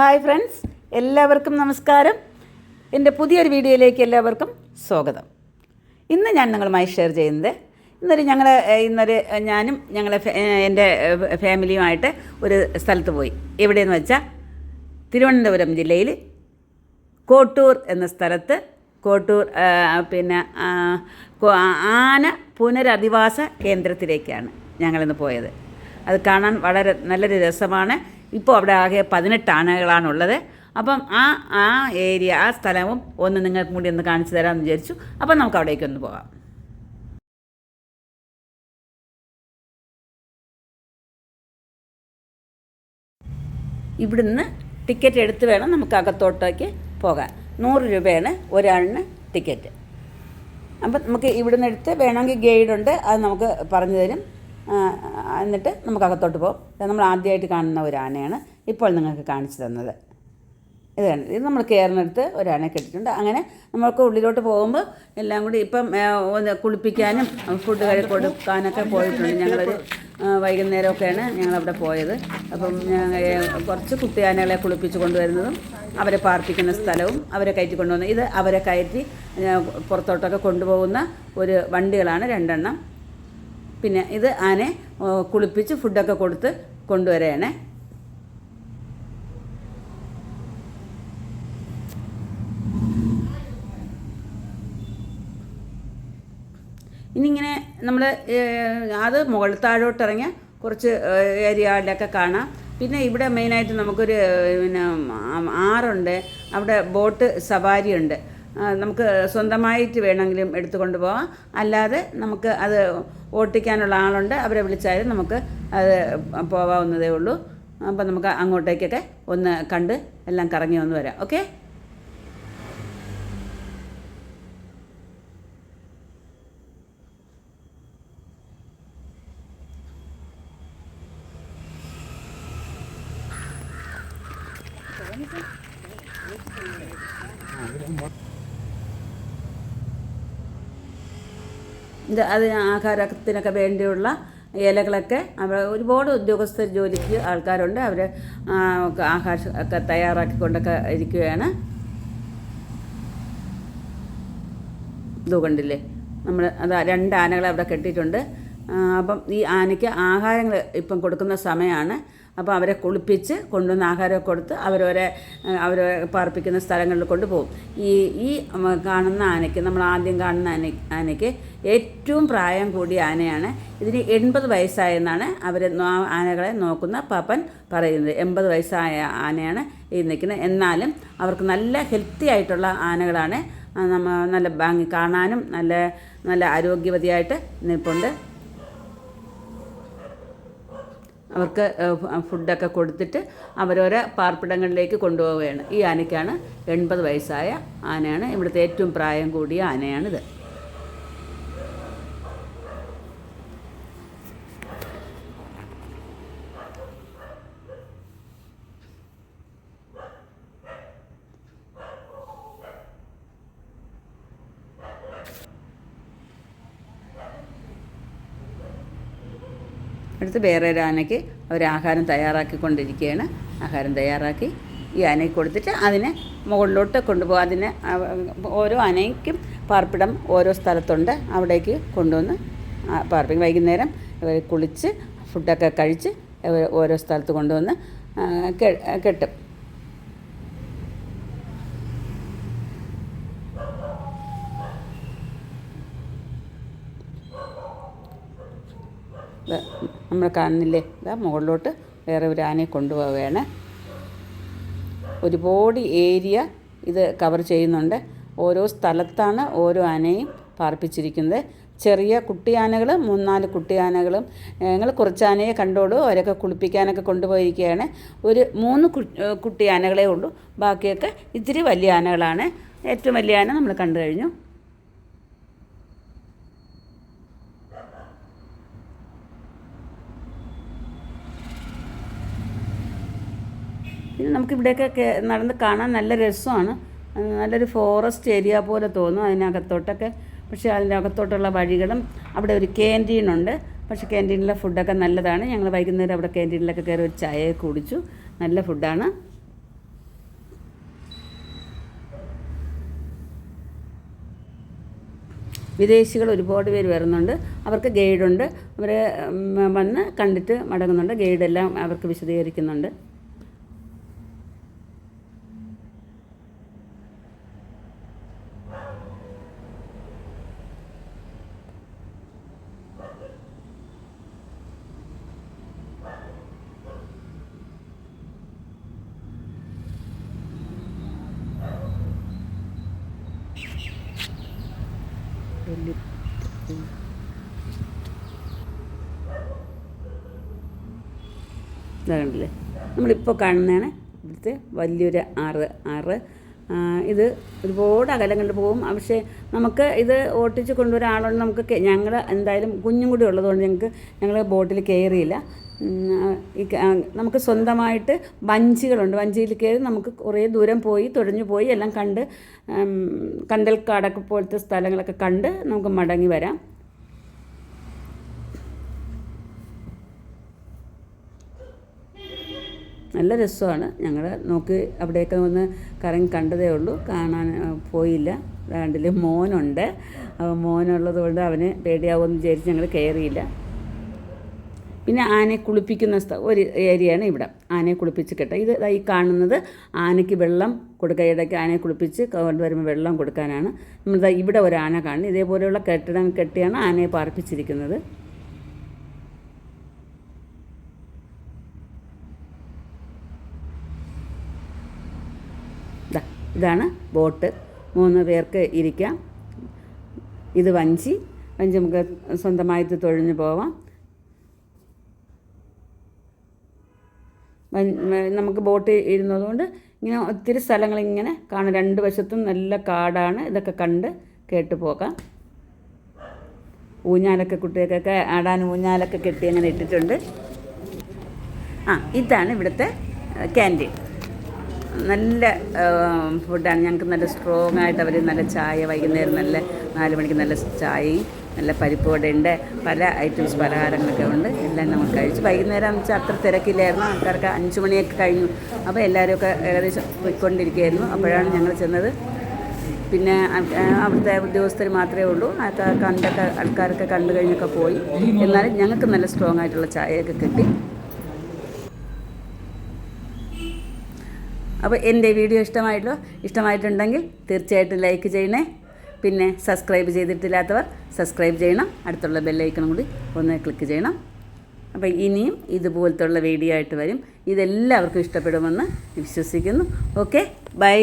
Hi friends എല്ലാവർക്കും നമസ്കാരം. എന്റെ പുതിയൊരു വീഡിയോയിലേക്ക് എല്ലാവർക്കും സ്വാഗതം. ഇന്ന് ഞാൻ നിങ്ങളുമായി ഷെയർ ചെയ്യുന്നത് ഇന്നൊരു ഞങ്ങൾ ഇന്നൊരു ഞാനും ഞങ്ങളെ എന്റെ ഫാമിലിയുമായിട്ട് ഒരു സ്ഥലത്ത് പോയി. എവിടെയെന്ന് വെച്ചാൽ തിരുവനന്തപുരം ജില്ലയിൽ കോട്ടൂർ എന്ന സ്ഥലത്ത് കോട്ടൂർ പിന്നെ ആന പുനരധിവാസ കേന്ദ്രത്തിലേക്കാണ് ഞങ്ങളിന്ന് പോയത്. അത് കാണാൻ വളരെ നല്ലൊരു രസമാണ്. ഇപ്പോൾ അവിടെ ആകെ പതിനെട്ട് ആനകളാണുള്ളത്. അപ്പം ആ ആ ഏരിയ ആ സ്ഥലവും ഒന്ന് നിങ്ങൾക്ക് കൂടി ഒന്ന് കാണിച്ചു തരാമെന്ന് വിചാരിച്ചു. അപ്പം നമുക്ക് അവിടേക്ക് ഒന്ന് പോകാം. ഇവിടുന്ന് ടിക്കറ്റ് എടുത്ത് വേണം നമുക്ക് അകത്തോട്ടേക്ക് പോകാൻ. നൂറ് രൂപയാണ് ഒരാളിന് ടിക്കറ്റ്. അപ്പം നമുക്ക് ഇവിടുന്ന് എടുത്ത് വേണമെങ്കിൽ ഗൈഡുണ്ട് അത് നമുക്ക് പറഞ്ഞു തരും. എന്നിട്ട് നമുക്ക് അകത്തോട്ട് പോകും നമ്മൾ ആദ്യമായിട്ട് കാണുന്ന ഒരു ആനയാണ് ഇപ്പോൾ നിങ്ങൾക്ക് കാണിച്ചു തന്നത്. ഇത് ഇതാണ് ഇത് നമ്മൾ കയറിനടുത്ത് ഒരാനെ കെട്ടിട്ടുണ്ട് അങ്ങനെ നമ്മൾക്ക് ഉള്ളിലോട്ട് പോകുമ്പോൾ എല്ലാം കൂടി ഇപ്പം കുളിപ്പിക്കാനും ഫുഡ് കഴി കൊടുക്കാനൊക്കെ പോയിട്ടുണ്ട്. ഞങ്ങളൊരു വൈകുന്നേരമൊക്കെയാണ് ഞങ്ങളവിടെ പോയത്. അപ്പം കുറച്ച് കുട്ടിയാനകളെ കുളിപ്പിച്ച് കൊണ്ടുവരുന്നതും അവരെ പാർപ്പിക്കുന്ന സ്ഥലവും അവരെ കയറ്റി കൊണ്ടുവന്ന് ഇത് അവരെ കയറ്റി പുറത്തോട്ടൊക്കെ കൊണ്ടുപോകുന്ന ഒരു വണ്ടികളാണ് രണ്ടെണ്ണം. പിന്നെ ഇത് ആനെ കുളിപ്പിച്ച് ഫുഡൊക്കെ കൊടുത്ത് കൊണ്ടുവരികയാണ് ഇനിയിങ്ങനെ നമ്മൾ അത് മുകൾ താഴോട്ട് ഇറങ്ങിയ കുറച്ച് ഏരിയകളിലൊക്കെ കാണാം. പിന്നെ ഇവിടെ മെയിനായിട്ട് നമുക്കൊരു പിന്നെ ആറുണ്ട്. അവിടെ ബോട്ട് സവാരി ഉണ്ട് നമുക്ക് സ്വന്തമായിട്ട് വേണമെങ്കിലും എടുത്തുകൊണ്ട് കൊണ്ടുപോകാം അല്ലാതെ നമുക്ക് അത് ഓട്ടിക്കാനുള്ള ആളുണ്ട് അവരെ വിളിച്ചാലും നമുക്ക് അത് പോകാവുന്നതേ ഉള്ളൂ. അപ്പോൾ നമുക്ക് അങ്ങോട്ടേക്കൊക്കെ ഒന്ന് കണ്ട് എല്ലാം കറങ്ങി വന്ന് വരാം. ഓക്കെ? ഇത് അത് ആഹാരത്തിനൊക്കെ വേണ്ടിയുള്ള ഇലകളൊക്കെ അവർ ഒരുപാട് ഉദ്യോഗസ്ഥർ ജോലിക്ക് ആൾക്കാരുണ്ട്. അവർ ആഹാരം ഒക്കെ തയ്യാറാക്കിക്കൊണ്ടൊക്കെ ഇരിക്കുകയാണ്. ഇത് കണ്ടില്ലേ? നമ്മൾ അത് രണ്ട് ആനകളെ അവിടെ കെട്ടിയിട്ടുണ്ട്. അപ്പം ഈ ആനയ്ക്ക് ആഹാരങ്ങൾ ഇപ്പം കൊടുക്കുന്ന സമയമാണ് അപ്പോൾ അവരെ കുളിപ്പിച്ച് കൊണ്ടുവന്ന് ആഹാരമൊക്കെ കൊടുത്ത് അവരവരെ അവരെ പാർപ്പിക്കുന്ന സ്ഥലങ്ങളിൽ കൊണ്ടുപോകും. ഈ ഈ കാണുന്ന ആനയ്ക്ക് നമ്മൾ ആദ്യം കാണുന്ന ആന ആനയ്ക്ക് ഏറ്റവും പ്രായം കൂടിയ ആനയാണ്. ഇതിന് എൺപത് വയസ്സായെന്നാണ് അവർ ആനകളെ നോക്കുന്ന പാപ്പൻ പറയുന്നത്. എൺപത് വയസ്സായ ആനയാണ് ഈ നിൽക്കുന്നത്. എന്നാലും അവർക്ക് നല്ല ഹെൽത്തി ആയിട്ടുള്ള ആനകളാണ്. നമ്മൾ നല്ല ഭംഗി കാണാനും നല്ല നല്ല ആരോഗ്യവതിയായിട്ട് നിൽപ്പുണ്ട്. അവർക്ക് ഫുഡൊക്കെ കൊടുത്തിട്ട് അവരോരോ പാർപ്പിടങ്ങളിലേക്ക് കൊണ്ടുപോവുകയാണ്. ഈ ആനയ്ക്കാണ് എൺപത് വയസ്സായ ആനയാണ്. ഇവിടുത്തെ ഏറ്റവും പ്രായം കൂടിയ ആനയാണിത്. അടുത്ത് വേറെ ഒരു ആനയ്ക്ക് അവർ ആഹാരം തയ്യാറാക്കിക്കൊണ്ടിരിക്കുകയാണ്. ആഹാരം തയ്യാറാക്കി ഈ ആനയ്ക്ക് കൊടുത്തിട്ട് അതിനെ മുകളിലോട്ട് കൊണ്ടുപോകും. അതിനെ ഓരോ ആനയ്ക്കും പാർപ്പിടം ഓരോ സ്ഥലത്തുണ്ട്. അവിടേക്ക് കൊണ്ടുവന്ന് പാർപ്പിക്കും വൈകുന്നേരം ഇവർ കുളിച്ച് ഫുഡൊക്കെ കഴിച്ച് ഓരോ സ്ഥലത്ത് കൊണ്ടുവന്ന് കെട്ടും. നമ്മൾ കാണുന്നില്ലേ? ഇതാ മുകളിലോട്ട് വേറെ ഒരു ആനയെ കൊണ്ടുപോവുകയാണ്. ഒരുപാട് ഏരിയ ഇത് കവർ ചെയ്യുന്നുണ്ട്. ഓരോ സ്ഥലത്താണ് ഓരോ ആനയും പാർപ്പിച്ചിരിക്കുന്നത്. ചെറിയ കുട്ടിയാനകൾ മൂന്നാൽ കുട്ടിയാനകളും ഞങ്ങൾ കുറച്ച് ആനയെ കണ്ടോളൂ. അവരൊക്കെ കുളിപ്പിക്കാനൊക്കെ കൊണ്ടുപോയിരിക്കുകയാണ്. ഒരു മൂന്ന് കുട്ടിയാനകളേ ഉള്ളൂ. ബാക്കിയൊക്കെ ഇത്തിരി വലിയ ആനകളാണ്. ഏറ്റവും വലിയ ആന നമ്മൾ കണ്ടു കഴിഞ്ഞു. പിന്നെ നമുക്കിവിടെയൊക്കെ നടന്ന് കാണാൻ നല്ല രസമാണ്. നല്ലൊരു ഫോറസ്റ്റ് ഏരിയ പോലെ തോന്നും അതിനകത്തോട്ടൊക്കെ. പക്ഷേ അതിന്റെ അകത്തോട്ടുള്ള വഴികളും അവിടെ ഒരു ക്യാന്റീനുണ്ട് പക്ഷേ ക്യാന്റീനിലെ ഫുഡൊക്കെ നല്ലതാണ്. ഞങ്ങൾ വൈകുന്നേരം അവിടെ ക്യാന്റീനിലൊക്കെ കയറി ഒരു ചായ കുടിച്ചു. നല്ല ഫുഡാണ് വിദേശികൾ ഒരുപാട് പേര് വരുന്നുണ്ട്. അവർക്ക് ഗൈഡുണ്ട് അവർ വന്ന് കണ്ടിട്ട് മടങ്ങുന്നുണ്ട്. ഗൈഡെല്ലാം അവർക്ക് വിശദീകരിക്കുന്നുണ്ട്. ഇതാ കണ്ടില്ലേ? നമ്മളിപ്പോൾ കാണുന്നതാണ് ഇവിടുത്തെ വലിയൊരു ആറ് ആറ്. ഇത് ഒരുപാട് അകലങ്ങളിൽ പോകും. പക്ഷേ നമുക്ക് ഇത് ഓട്ടിച്ച് കൊണ്ടുവരാൻ നമുക്ക് ഞങ്ങൾ എന്തായാലും കുഞ്ഞും കൂടി ഉള്ളതുകൊണ്ട് ഞങ്ങൾക്ക് ഞങ്ങൾ ബോട്ടിൽ കയറിയില്ല. നമുക്ക് സ്വന്തമായിട്ട് വഞ്ചികളുണ്ട്. വഞ്ചിയിൽ കയറി നമുക്ക് കുറേ ദൂരം പോയി തുഴഞ്ഞു പോയി എല്ലാം കണ്ട് കണ്ടൽക്കാടൊക്കെ പോലത്തെ സ്ഥലങ്ങളൊക്കെ കണ്ട് നമുക്ക് മടങ്ങി വരാം. നല്ല രസമാണ്. ഞങ്ങൾ നോക്കി അവിടെയൊക്കെ ഒന്ന് കറങ്ങി കണ്ടതേ ഉള്ളൂ. കാണാൻ പോയില്ല. രണ്ടിൽ മോനുണ്ട്. മോനുള്ളത് കൊണ്ട് അവന് പേടിയാവുമെന്ന് വിചാരിച്ച് ഞങ്ങൾ കയറിയില്ല. പിന്നെ ആനയെ കുളിപ്പിക്കുന്ന സ്ഥ ഒരു ഏരിയയാണ് ഇവിടെ. ആനയെ കുളിപ്പിച്ച് കെട്ടുക ഇത് ഈ കാണുന്നത് ആനയ്ക്ക് വെള്ളം കൊടുക്കുക ഇടയ്ക്ക് ആനയെ കുളിപ്പിച്ച് കൊണ്ടുവരുമ്പോൾ വെള്ളം കൊടുക്കാനാണ്. നമ്മൾ ഇവിടെ ഒരു ആന കാണുന്നത് ഇതേപോലെയുള്ള കെട്ടിടം കെട്ടിയാണ് ആനയെ പാർപ്പിച്ചിരിക്കുന്നത്. ഇതാണ് ബോട്ട്. മൂന്ന് പേർക്ക് ഇരിക്കാം. ഇത് വഞ്ചി. വഞ്ചി നമുക്ക് സ്വന്തമായിട്ട് തൊഴിഞ്ഞു പോവാം. നമുക്ക് ബോട്ട് ഇരുന്നതുകൊണ്ട് ഇങ്ങനെ ഒത്തിരി സ്ഥലങ്ങൾ ഇങ്ങനെ കാണും. രണ്ട് വശത്തും നല്ല കാടാണ്. ഇതൊക്കെ കണ്ട് കേട്ട് പോകാം. ഊഞ്ഞാലൊക്കെ കുട്ടികൾക്കൊക്കെ ആടാൻ ഊഞ്ഞാലൊക്കെ കെട്ടി അങ്ങനെ ഇട്ടിട്ടുണ്ട്. ആ ഇതാണ് ഇവിടുത്തെ ക്യാന്റീൻ. നല്ല ഫുഡാണ്. ഞങ്ങൾക്ക് നല്ല സ്ട്രോങ് ആയിട്ട് അവർ നല്ല ചായ വൈകുന്നേരം നല്ല നാല് മണിക്ക് നല്ല ചായയും നല്ല പരിപ്പ് വടയുണ്ട് പല ഐറ്റംസ് പലഹാരങ്ങളൊക്കെ ഉണ്ട്. എല്ലാം നമുക്ക് കഴിച്ചു വൈകുന്നേരം വെച്ചാൽ അത്ര തിരക്കില്ലായിരുന്നു. ആൾക്കാർക്ക് അഞ്ച് മണിയൊക്കെ കഴിഞ്ഞു. അപ്പോൾ എല്ലാവരുമൊക്കെ ഏകദേശം പോയിക്കൊണ്ടിരിക്കുകയായിരുന്നു. അപ്പോഴാണ് ഞങ്ങൾ ചെന്നത്. പിന്നെ അവിടുത്തെ ഉദ്യോഗസ്ഥർ മാത്രമേ ഉള്ളൂ. അത് കണ്ടൊക്കെ ആൾക്കാരൊക്കെ കണ്ടു കഴിഞ്ഞൊക്കെ പോയി. എന്നാലും ഞങ്ങൾക്ക് നല്ല സ്ട്രോങ് ആയിട്ടുള്ള ചായയൊക്കെ കിട്ടി. അപ്പോൾ എന്റെ വീഡിയോ ഇഷ്ടമായിട്ടോ ഇഷ്ടമായിട്ടുണ്ടെങ്കിൽ തീർച്ചയായിട്ടും ലൈക്ക് ചെയ്യണേ. പിന്നെ സബ്സ്ക്രൈബ് ചെയ്തിട്ടില്ലാത്തവർ സബ്സ്ക്രൈബ് ചെയ്യണം. അടുത്തുള്ള ബെല്ലൈക്കണം കൂടി ഒന്ന് ക്ലിക്ക് ചെയ്യണം. അപ്പോൾ ഇനിയും ഇതുപോലത്തുള്ള വീഡിയോ ആയിട്ട് വരും. ഇതെല്ലാവർക്കും ഇഷ്ടപ്പെടുമെന്ന് വിശ്വസിക്കുന്നു. Okay bye